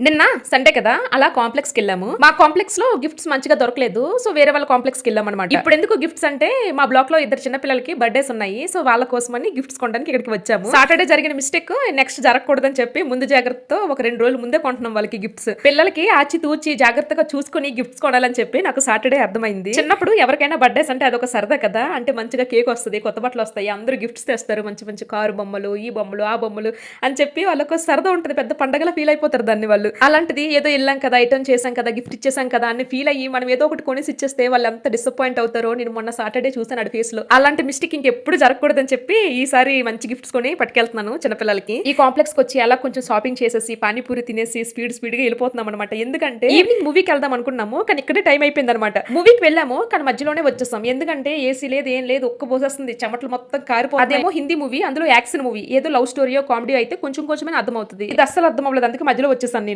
నిన్న సండే కదా అలా కాంప్లెక్స్కి వెళ్ళాము మా కాంప్లెక్స్లో గిఫ్ట్స్ మంచిగా దొరకలేదు సో వేరే వాళ్ళ కాంప్లెక్స్కి వెళ్ళాం అనమాట ఇప్పుడు ఎందుకు గిఫ్ట్స్ అంటే మా బ్లాక్లో ఇద్దరు చిన్న పిల్లలకి బర్త్డేస్ ఉన్నాయి సో వాళ్ళ కోసమని గిఫ్ట్స్ కొనడానికి ఇక్కడికి వచ్చాము. సాటర్డే జరిగిన మిస్టేక్ నెక్స్ట్ జరగకూడదని చెప్పి ముందు జాగ్రత్తతో ఒక రెండు రోజులు ముందే కొంటున్నాం వాళ్ళకి గిఫ్ట్స్ పిల్లలకి ఆచి తూచి జాగ్రత్తగా చూసుకుని గిఫ్ట్స్ కొనాలని చెప్పి నాకు సాటర్డే అర్థమైంది. చిన్నప్పుడు ఎవరికైనా బర్త్డేస్ అంటే అదొక సరదా కదా అంటే మంచిగా కేక్ వస్తుంది కొత్త బట్టలు వస్తాయి అందరూ గిఫ్ట్స్ తెస్తారు మంచి మంచి కారు బొమ్మలు ఈ బొమ్మలు ఆ బొమ్మలు అని చెప్పి వాళ్ళకు సరదా ఉంటుంది పెద్ద పండగలా ఫీల్ అయిపోతారు దాన్ని వాళ్ళు. అలాంటిది ఏదో వెళ్ళాం కదా ఐటమ్ చేసాం కదా గిఫ్ట్ ఇచ్చేసాం కదా అని ఫీల్ అయ్యి మనం ఏదో ఒకటి కొనేసి ఇచ్చేస్తే వాళ్ళు ఎంత డిసప్పాయింట్ అవుతారో నేను మొన్న సాటర్డే చూసాను అడి ఫేస్లో. అలాంటి మిస్టేక్ ఇంకెప్పుడు జరగకూడదని చెప్పి ఈసారి మంచి గిఫ్ట్స్ కొని పట్టుకెళ్తున్నాను చిన్నపిల్లలకి. ఈ కాంప్లెక్స్కి వచ్చి అలా కొంచెం షాపింగ్ చేసేసి పానీపూరి తినేసి స్పీడ్ స్పీడ్గా వెళ్ళిపోతున్నాం అనమాట ఎందుకంటే ఈవినింగ్ మూవీకి వెళ్దాం అనుకున్నాము కానీ ఇక్కడే టైం అయిపోయింది అనమాట మూవీకి వెళ్ళాము కానీ మధ్యలోనే వచ్చేసాం. ఎందుకంటే ఏసీ లేదు ఏం లేదు ఒక్క పోసేస్తుంది చెమటలు మొత్తం కారిపోతుంది అదేమో హిందీ మూవీ అందులో యాక్షన్ మూవీ ఏదో లవ్ స్టోరీయో కామెడీ అయితే కొంచెం కొంచెమే అర్థమవుతుంది. ఇది అస్సలు అర్థం అవ్వలేదు అందుకే మధ్యలో వచ్చేసాను నేను.